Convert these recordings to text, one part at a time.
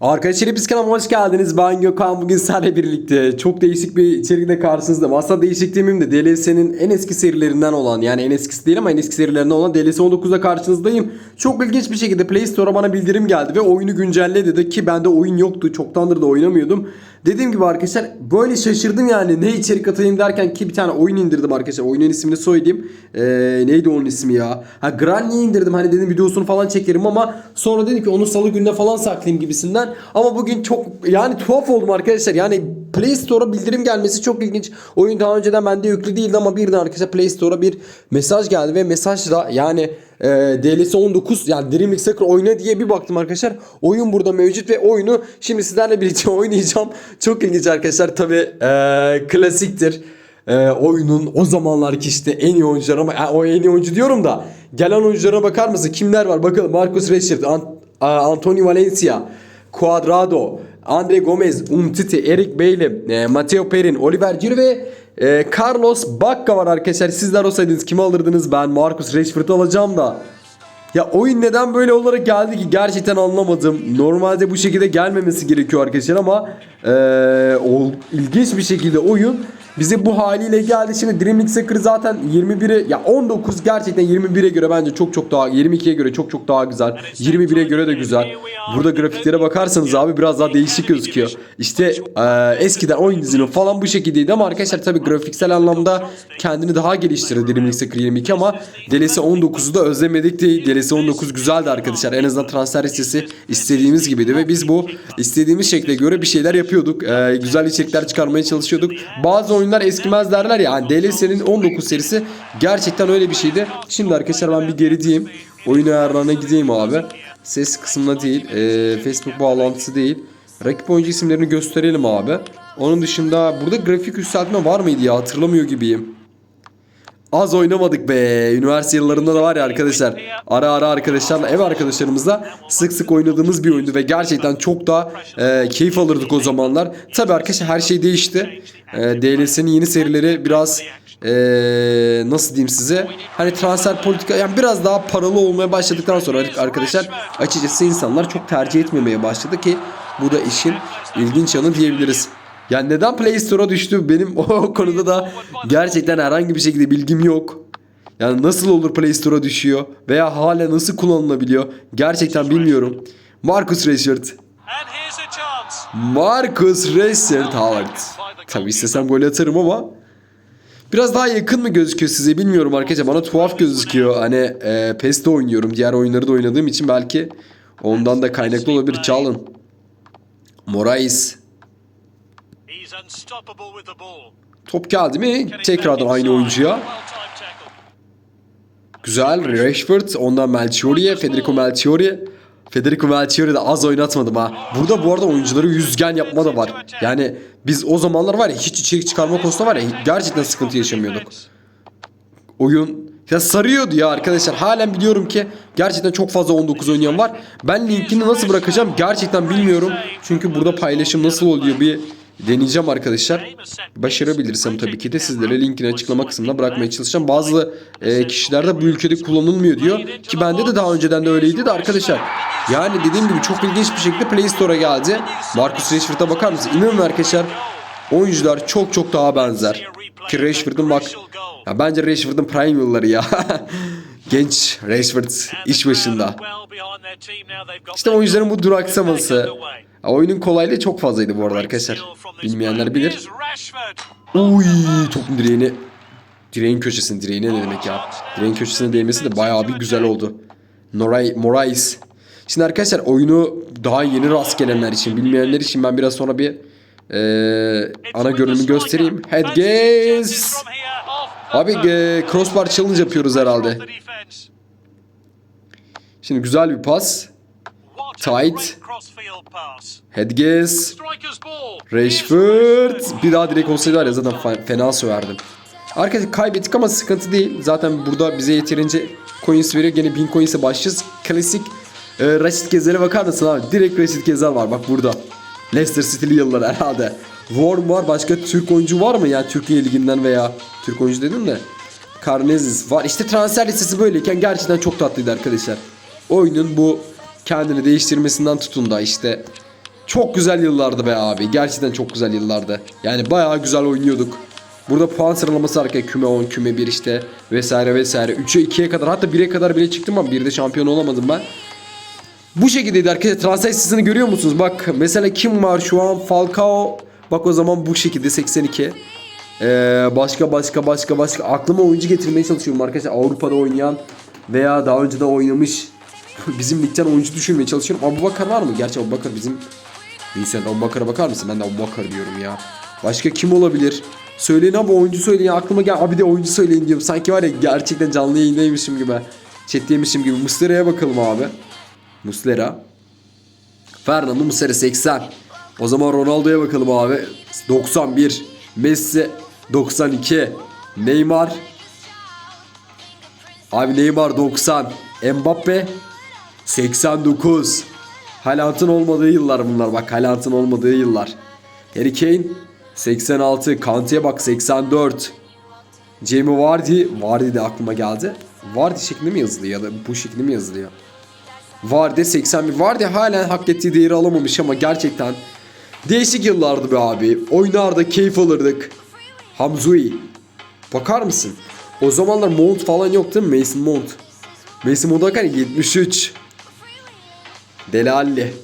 Arkadaşlar hepiniz kanalıma hoş geldiniz. Ben Gökhan. Bugün sizlerle birlikte çok değişik bir içerikle karşınızdayım. Aslında değişik demeyeyim de DLS'nin en eski serilerinden olan yani en eskisi değil ama en eski serilerinden olan DLS 19'da karşınızdayım. Çok ilginç bir şekilde Play Store'a bana bildirim geldi ve oyunu güncelle dedi ki bende oyun yoktu. Çoktandır da oynamıyordum. Dediğim gibi arkadaşlar böyle şaşırdım yani ne içerik atayım derken ki bir tane oyun indirdim arkadaşlar. Oyunun ismini söyleyeyim. Ee, neydi onun ismi ya? Ha Granny'i indirdim hani dedim videosunu falan çekerim ama sonra dedim ki onu salı gününe falan saklayayım gibisinden. Ama bugün çok yani tuhaf oldum arkadaşlar. Yani Play Store'a bildirim gelmesi çok ilginç. Oyun daha önceden bende yüklü değildi ama birden arkadaşlar Play Store'a bir mesaj geldi ve mesajda yani e, DLS 19 yani Dream Soccer oyna diye bir baktım arkadaşlar. Oyun burada mevcut ve oyunu şimdi sizlerle birlikte oynayacağım. Çok ilginç arkadaşlar. Tabi klasiktir. E, oyunun o zamanlarki işte en iyi oyuncular ama e, o en iyi oyuncu diyorum da gelen oyunculara bakar mısın? Kimler var? Bakalım Marcus Rashford, Ant- Anthony Valencia, Cuadrado, Andre Gomez, Umtiti, Eric Bailey, e, Matteo Perin, Oliver Giroud ve e, Carlos Bacca var arkadaşlar. Sizler olsaydınız kimi alırdınız? Ben Marcus Rashford'u alacağım da. Ya oyun neden böyle olarak geldi ki gerçekten anlamadım. Normalde bu şekilde gelmemesi gerekiyor arkadaşlar ama eee, o ilginç bir şekilde oyun bize bu haliyle geldi. Şimdi Dream League Soccer zaten 21'e ya 19 gerçekten 21'e göre bence çok çok daha 22'ye göre çok çok daha güzel. 21'e göre de güzel. Burada grafiklere bakarsanız abi biraz daha değişik gözüküyor. İşte eee, eskiden oyun dizinin falan bu şekildeydi ama arkadaşlar tabi grafiksel anlamda kendini daha geliştirdi Dream League Soccer 22 ama DLC 19'u da özlemedik değil. DLC 19 güzeldi arkadaşlar. En azından transfer listesi istediğimiz gibiydi ve biz bu istediğimiz şekle göre bir şeyler yapıyorduk. Ee, güzel içerikler çıkarmaya çalışıyorduk. Bazı oyunlar eskimez derler ya. Yani DLS'nin 19 serisi gerçekten öyle bir şeydi. Şimdi arkadaşlar ben bir geri diyeyim. Oyun ayarlarına gideyim abi. Ses kısmına değil. ee, Facebook bağlantısı değil. Rakip oyuncu isimlerini gösterelim abi. Onun dışında burada grafik yükseltme var mıydı ya hatırlamıyor gibiyim. Az oynamadık be. Üniversite yıllarında da var ya arkadaşlar. Ara ara arkadaşlarla ev arkadaşlarımızla sık sık oynadığımız bir oyundu ve gerçekten çok da e, keyif alırdık o zamanlar. Tabi arkadaşlar her şey değişti. E, DLS'nin yeni serileri biraz e, nasıl diyeyim size hani transfer politika yani biraz daha paralı olmaya başladıktan sonra arkadaşlar açıkçası insanlar çok tercih etmemeye başladı ki bu da işin ilginç yanı diyebiliriz. Yani neden Play Store'a düştü benim o konuda da gerçekten herhangi bir şekilde bilgim yok. Yani nasıl olur Play Store'a düşüyor veya hala nasıl kullanılabiliyor gerçekten bilmiyorum. Marcus Rashford. Marcus Rashford Howard. Tabi istesem gol atarım ama biraz daha yakın mı gözüküyor size bilmiyorum arkadaşlar. Bana tuhaf gözüküyor. Hani e, PES'te oynuyorum. Diğer oyunları da oynadığım için belki ondan da kaynaklı olabilir. Çalın. Morais. Top geldi mi? Tekrardan aynı oyuncuya. Güzel. Rashford. Ondan Melchior'e. Federico Melchior'e. Federico Melchior'e de az oynatmadım ha. Burada bu arada oyuncuları yüzgen yapma da var. Yani biz o zamanlar var ya hiç içerik çıkarma konusunda var ya gerçekten sıkıntı yaşamıyorduk. Oyun ya sarıyordu ya arkadaşlar. Halen biliyorum ki gerçekten çok fazla 19 oynayan var. Ben linkini nasıl bırakacağım gerçekten bilmiyorum. Çünkü burada paylaşım nasıl oluyor bir deneyeceğim arkadaşlar. Başarabilirsem tabii ki de sizlere linkini açıklama kısmına bırakmaya çalışacağım. Bazı e, kişiler de bu ülkede kullanılmıyor diyor. Ki bende de daha önceden de öyleydi de arkadaşlar. Yani dediğim gibi çok ilginç bir şekilde Play Store'a geldi. Marcus Rashford'a bakar mısın? İnanın arkadaşlar oyuncular çok çok daha benzer. Ki Rashford'un bak ya bence Rashford'un prime yılları ya. Genç Rashford iş başında. İşte oyuncuların bu duraksaması. Ya oyunun kolaylığı çok fazlaydı bu arada arkadaşlar. Bilmeyenler bilir. Uy topun direğini direğin köşesine direğine ne demek ya? Direğin köşesine değmesi de bayağı bir güzel oldu. Noray Morais. Şimdi arkadaşlar oyunu daha yeni rast gelenler için, bilmeyenler için ben biraz sonra bir eee, ana görünümü göstereyim. Head gaze. Abi e, crossbar challenge yapıyoruz herhalde. Şimdi güzel bir pas. Tight. Head gaze. Rashford. Bir daha direkt olsaydı var ya zaten fe- fena söverdim. Arkadaşlar kaybettik ama sıkıntı değil. Zaten burada bize yeterince coins veriyor. Gene 1000 coins'e başlayacağız. Klasik e, Raşit Gezer'e bakar mısın abi? Direkt Raşit Gezer var bak burada. Leicester City'li yıllar herhalde. Worm var. Başka Türk oyuncu var mı? Yani Türkiye Ligi'nden veya Türk oyuncu dedim de. Karnezis var. İşte transfer listesi böyleyken gerçekten çok tatlıydı arkadaşlar. Oyunun bu kendini değiştirmesinden tutun da işte Çok güzel yıllardı be abi. Gerçekten çok güzel yıllardı. Yani bayağı güzel oynuyorduk. Burada puan sıralaması arkaya küme 10, küme 1 işte vesaire vesaire. 3'e 2'ye kadar hatta 1'e kadar bile çıktım ama 1'de şampiyon olamadım ben. Bu şekildeydi arkadaşlar. Transfer listesini görüyor musunuz? Bak mesela kim var şu an? Falcao. Bak o zaman bu şekilde 82. Ee, başka başka başka başka aklıma oyuncu getirmeye çalışıyorum arkadaşlar. Avrupa'da oynayan veya daha önce de oynamış bizim ligden oyuncu düşürmeye çalışıyorum. Abu Bakar var mı? Gerçi Abu Bakar bizim Neyse Abu Bakar'a bakar mısın? Ben de Abu Bakar diyorum ya. Başka kim olabilir? Söyleyin abi oyuncu söyleyin. Aklıma gel abi de oyuncu söyleyin diyorum. Sanki var ya gerçekten canlı yayındaymışım gibi. Chat'teymişim gibi. Muslera'ya bakalım abi. Muslera. Fernando Muslera 80. O zaman Ronaldo'ya bakalım abi. 91. Messi 92. Neymar. Abi Neymar 90. Mbappe 89. Haaland'ın olmadığı yıllar bunlar bak Haaland'ın olmadığı yıllar. Harry Kane 86. Kante'ye bak 84. Jamie Vardy. Vardy de aklıma geldi. Vardy şeklinde mi yazılıyor ya da bu şeklinde mi yazılıyor? Vardy 81. Vardy halen hak ettiği değeri alamamış ama gerçekten değişik yıllardı be abi. Oynardık, keyif alırdık. Hamzui. Bakar mısın? O zamanlar Mount falan yok değil mi? Mason Mount. Mason Mount bakarken 73. Delalli.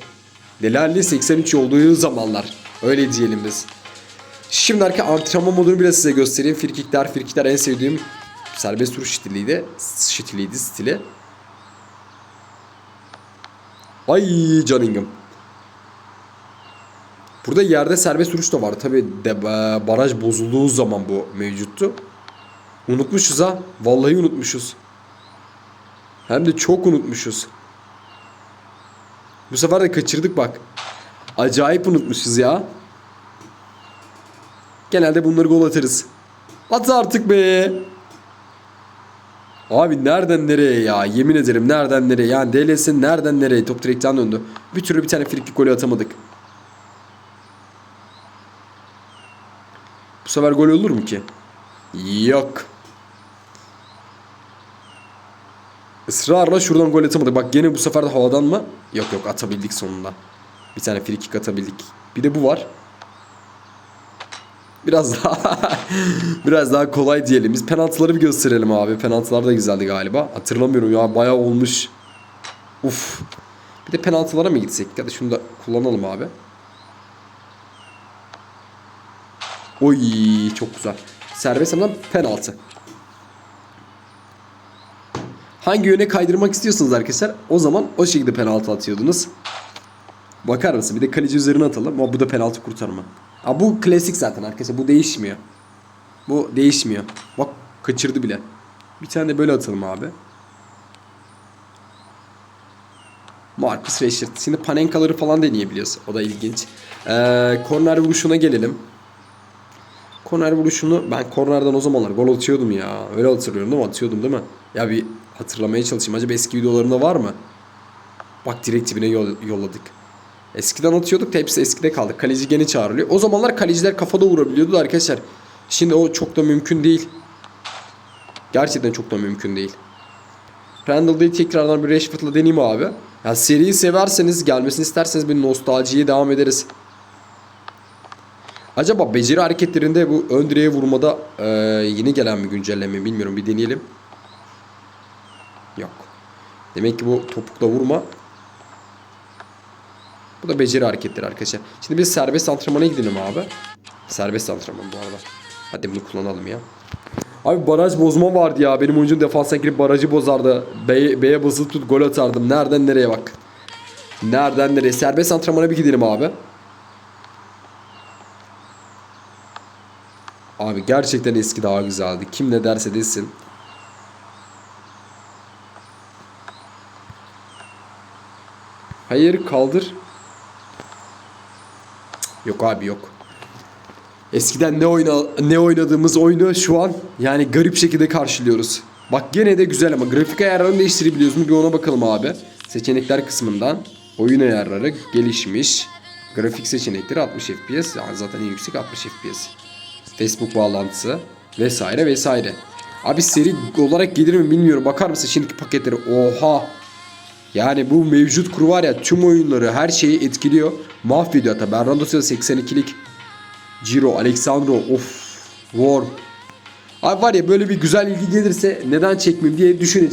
Delalli 83 olduğu zamanlar. Öyle diyelim biz. Şimdi arka antrenman modunu biraz size göstereyim. Frikikler, frikikler en sevdiğim serbest vuruş stiliydi. Stiliydi stili. Ay Cunningham. Burada yerde serbest vuruş da var. Tabi de, baraj bozulduğu zaman bu mevcuttu. Unutmuşuz ha. Vallahi unutmuşuz. Hem de çok unutmuşuz. Bu sefer de kaçırdık bak. Acayip unutmuşuz ya. Genelde bunları gol atarız. At artık be. Abi nereden nereye ya? Yemin ederim nereden nereye? Yani DLS nereden nereye? Top direkten döndü. Bir türlü bir tane frikik golü atamadık. Bu sefer gol olur mu ki? Yok. Israrla şuradan gol atamadık. Bak gene bu sefer de havadan mı? Yok yok atabildik sonunda. Bir tane free kick atabildik. Bir de bu var. Biraz daha biraz daha kolay diyelim. Biz penaltıları bir gösterelim abi. Penaltılar da güzeldi galiba. Hatırlamıyorum ya bayağı olmuş. Uf. Bir de penaltılara mı gitsek? Ya da şunu da kullanalım abi. Oy çok güzel. Serbest ama penaltı. Hangi yöne kaydırmak istiyorsunuz arkadaşlar? O zaman o şekilde penaltı atıyordunuz. Bakar mısın? Bir de kaleci üzerine atalım. Ama bu da penaltı kurtarma. Aa, bu klasik zaten arkadaşlar. Bu değişmiyor. Bu değişmiyor. Bak kaçırdı bile. Bir tane de böyle atalım abi. Marcus Rashford. Şimdi panenkaları falan deneyebiliyoruz. O da ilginç. Ee, korner vuruşuna gelelim. Korner vuruşunu ben kornerden o zamanlar gol atıyordum ya. Öyle hatırlıyorum değil mi? Atıyordum değil mi? Ya bir hatırlamaya çalışayım. Acaba eski videolarımda var mı? Bak direkt dibine yol- yolladık. Eskiden atıyorduk da hepsi eskide kaldı. Kaleci gene çağrılıyor. O zamanlar kaleciler kafada vurabiliyordu da arkadaşlar. Şimdi o çok da mümkün değil. Gerçekten çok da mümkün değil. Randall'ı tekrardan bir Rashford'la deneyeyim abi. Ya seriyi severseniz, gelmesini isterseniz bir nostaljiye devam ederiz. Acaba beceri hareketlerinde bu ön direğe vurmada eee, yeni gelen bir güncelleme mi bilmiyorum bir deneyelim. Yok. Demek ki bu topukla vurma. Bu da beceri hareketleri arkadaşlar. Şimdi biz serbest antrenmana gidelim abi. Serbest antrenman bu arada. Hadi bunu kullanalım ya. Abi baraj bozma vardı ya. Benim oyuncum defansa girip barajı bozardı. B'ye B'ye basılı tut gol atardım. Nereden nereye bak. Nereden nereye. Serbest antrenmana bir gidelim abi. Abi gerçekten eski daha güzeldi. Kim ne derse desin. Hayır kaldır. Yok abi yok. Eskiden ne oyna ne oynadığımız oyunu şu an yani garip şekilde karşılıyoruz. Bak gene de güzel ama grafik ayarlarını değiştirebiliyoruz mu bir ona bakalım abi. Seçenekler kısmından oyun ayarları gelişmiş. Grafik seçenekleri 60 FPS yani zaten en yüksek 60 FPS. Facebook bağlantısı vesaire vesaire. Abi seri olarak gelir mi bilmiyorum. Bakar mısın şimdiki paketleri? Oha. Yani bu mevcut kuru var ya tüm oyunları her şeyi etkiliyor. Mahvediyor hatta. Bernardo Silva 82'lik. Ciro, Alexandro, of, War. Abi var ya böyle bir güzel ilgi gelirse neden çekmeyeyim diye düşüneceğim.